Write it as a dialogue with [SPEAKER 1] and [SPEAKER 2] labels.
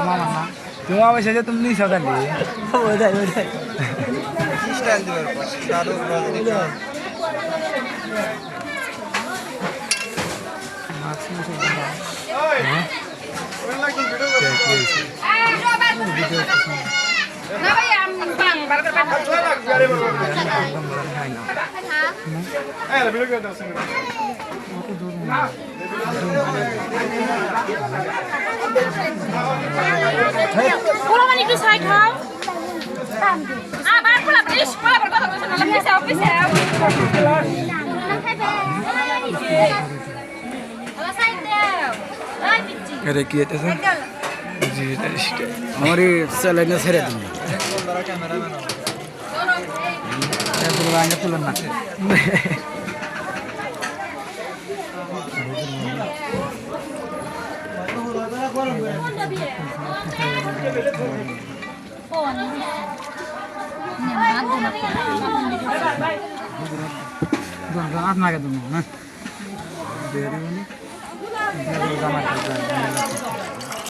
[SPEAKER 1] আমার না তুমি শেষে সকালে বোঝাই বোঝাই
[SPEAKER 2] স্টাইল দিবার পর দাদু
[SPEAKER 3] একটু সাইড হও আবার পোলা প্লিজ পোলা কথা বলছ না অফিসে অফিসে
[SPEAKER 1] আরে কি এটা আমার স্যালাইন ছেড়ে দিন তুলেন না আপনাকে দেবো না 你这个就是刚刚